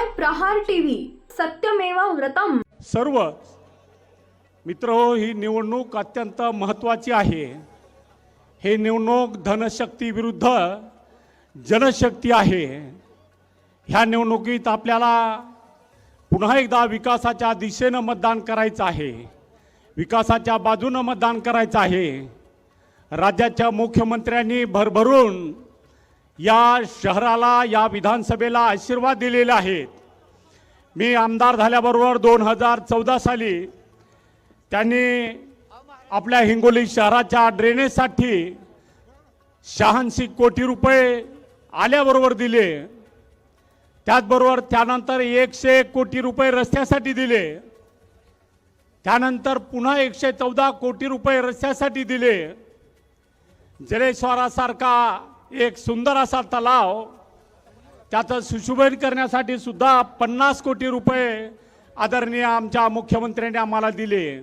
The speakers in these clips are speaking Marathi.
बाय प्रहार टीव्ही. सत्यमेव व्रतम. सर्व मित्र हो, ही निवडणूक अत्यंत महत्त्वाची आहे. हे निवडणूक धनशक्ती विरुद्ध जनशक्ती आहे. ह्या निवडणुकीत आपल्याला पुन्हा एकदा विकासाच्या दिशेनं मतदान करायचं आहे. विकासाच्या बाजूनं मतदान करायचं आहे. राज्याच्या मुख्यमंत्र्यांनी भरभरून या शहराला या विधानसभेला आशीर्वाद दिलेले आहेत. मी आमदार झाल्याबरोबर दोन हजार चौदा साली त्यांनी आपल्या हिंगोली शहराच्या ड्रेनेजसाठी शहाऐंशी कोटी रुपये आल्याबरोबर दिले. त्याचबरोबर त्यानंतर एकशे एक कोटी रुपये रस्त्यासाठी दिले. त्यानंतर पुन्हा एकशे चौदा कोटी रुपये रस्त्यासाठी दिले. जलेश्वरासारखा एक सुंदर असा तलाव त्याचं सुशोभन करण्यासाठी सुद्धा पन्नास कोटी रुपये आदरणीय आमच्या मुख्यमंत्र्यांनी आम्हाला दिले.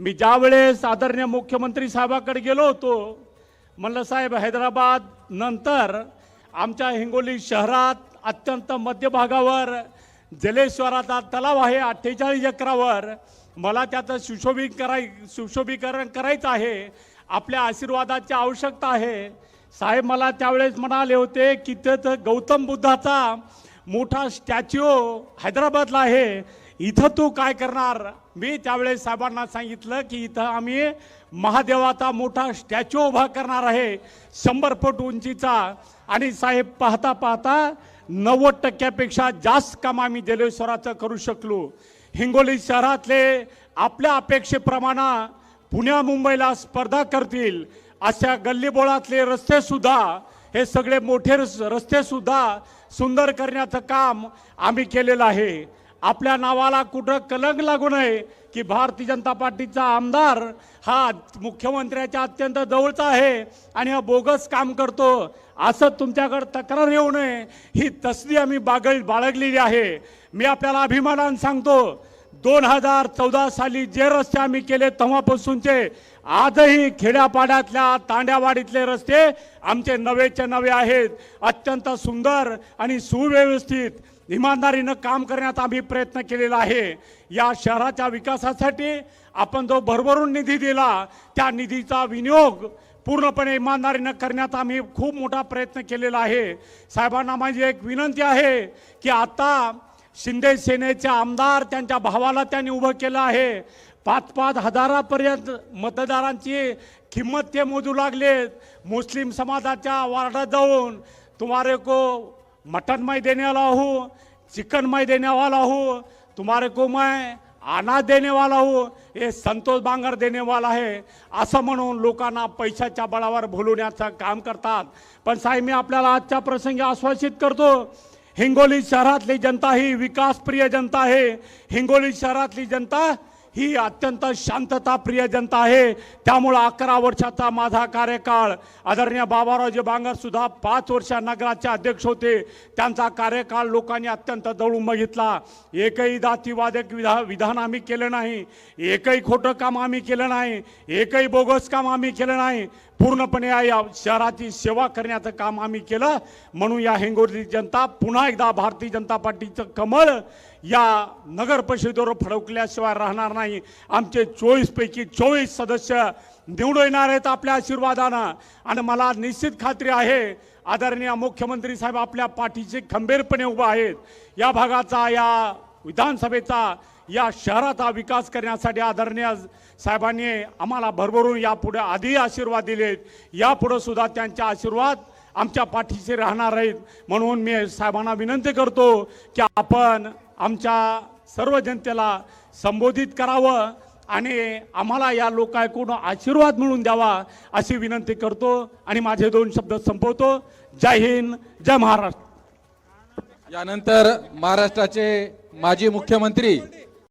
मी ज्यावेळेस आदरणीय मुख्यमंत्री साहेबाकडे गेलो होतो म्हणलं साहेब हैदराबाद नंतर आमच्या हिंगोली शहरात अत्यंत मध्यभागावर जलेश्वराचा तलाव आहे अठ्ठेचाळीस एकरावर. मला त्याचं सुशोभी कराय सुशोभीकरण करायचं आहे. आपल्या आशीर्वादाची आवश्यकता आहे. साहेब मला त्यावेळेस म्हणाले होते की तिथं गौतम बुद्धाचा मोठा स्टॅच्यू हैदराबादला आहे. इथं तू काय करणार? मी त्यावेळेस साहेबांना सांगितलं की इथं आम्ही महादेवाचा मोठा स्टॅच्यू उभा करणार आहे शंभर फूट उंचीचा. आणि साहेब पाहता पाहता नव्वद टक्क्यापेक्षा जास्त काम आम्ही जलेश्वराचं करू शकलो. हिंगोली शहरातले आपल्या अपेक्षेप्रमाणे पुण्या मुंबईला स्पर्धा करतील. अशा गल्लीबोळातले रस्ते सुद्धा हे सगळे मोठे रस- रस्ते सुद्धा सुंदर करण्याचं काम आम्ही केलेलं आहे. आपल्या नावाला कुठं कलंक लागू नये की भारतीय जनता पार्टीचा आमदार हा मुख्यमंत्र्याच्या अत्यंत जवळचा आहे आणि हा बोगस काम करतो. असं तुमच्याकडं तक्रार येऊ नये. ही तसली आम्ही बागळ बाळगलेली आहे. मी आपल्याला अभिमानानं सांगतो दोन हजार चौदा साली जे रस्ते आम्ही केले तेव्हापासूनचे आजही खेड्यापाड्यातल्या तांड्यावाडीतले रस्ते आमचे नवेचे नवे आहेत. अत्यंत सुंदर आणि सुव्यवस्थित इमानदारीनं काम करण्याचा आम्ही प्रयत्न केलेला आहे. या शहराच्या विकासासाठी आपण जो भरभरून निधी दिला त्या निधीचा विनियोग पूर्णपणे इमानदारीनं करण्याचा आम्ही खूप मोठा प्रयत्न केलेला आहे. साहेबांना माझी एक विनंती आहे की आता शिंदे सेनेचे आमदार त्यांच्या भावाला त्यांनी उभं केलं आहे. पाच पाच हजारापर्यंत मतदारांची किंमत ते मोजू लागलेत मुस्लिम समाजाच्या वार्डात जाऊन तुम्हारे को मटन मैं देने वाला हूँ चिकन मैं देने वाला हूँ तुम्हारे को मैं अनाज देने वाला हूँ हे संतोष बांगर देणे वाला आहे. असं म्हणून लोकांना पैशाच्या बळावर भुलवण्याचं काम करतात. पण साहेब मी आपल्याला आजच्या प्रसंगी आश्वासित करतो हिंगोली शहरातली जनता ही विकासप्रिय जनता आहे. हिंगोली शहरातली जनता ही अत्यंत शांतताप्रिय जनता आहे. त्यामुळं अकरा वर्षाचा माझा कार्यकाळ आदरणीय बाबारावजी बांगर सुद्धा पाच वर्ष नगराचे अध्यक्ष होते. त्यांचा कार्यकाळ लोकांनी अत्यंत दळून बघितला. एकही जातीवादक विधा विधान आम्ही केलं नाही. एकही खोटं काम आम्ही केलं नाही. एकही बोगस काम आम्ही केलं नाही. पूर्णपणे या- शहराची सेवा करण्याचं काम आम्ही केलं. म्हणून या हिंगोली जनता पुन्हा एकदा भारतीय जनता पार्टीचं कमळ या नगर परिषदेवर फडकल्याशिवाय राहणार नाही. आमचे चोवीसपैकी चोवीस सदस्य निवडून येणार आहेत आपल्या आशीर्वादानं. आणि मला निश्चित खात्री आहे आदरणीय मुख्यमंत्री साहेब आपल्या पाठीचे खंबीरपणे उभा आहेत. या भागाचा या विधानसभेचा या शहराचा विकास करण्यासाठी आदरणीय साहेबांनी आम्हाला भरभरून यापुढे आधी आशीर्वाद दिलेत. यापुढं सुद्धा त्यांचे आशीर्वाद आमच्या पाठीशी राहणार आहेत. म्हणून मी साहेबांना विनंती करतो की आपण आमच्या सर्व जनतेला संबोधित करावं आणि आम्हाला या लोकांकडून आशीर्वाद मिळून द्यावा अशी विनंती करतो आणि माझे दोन शब्द संपवतो. जय हिंद जय महाराष्ट्र. यानंतर महाराष्ट्राचे माजी मुख्यमंत्री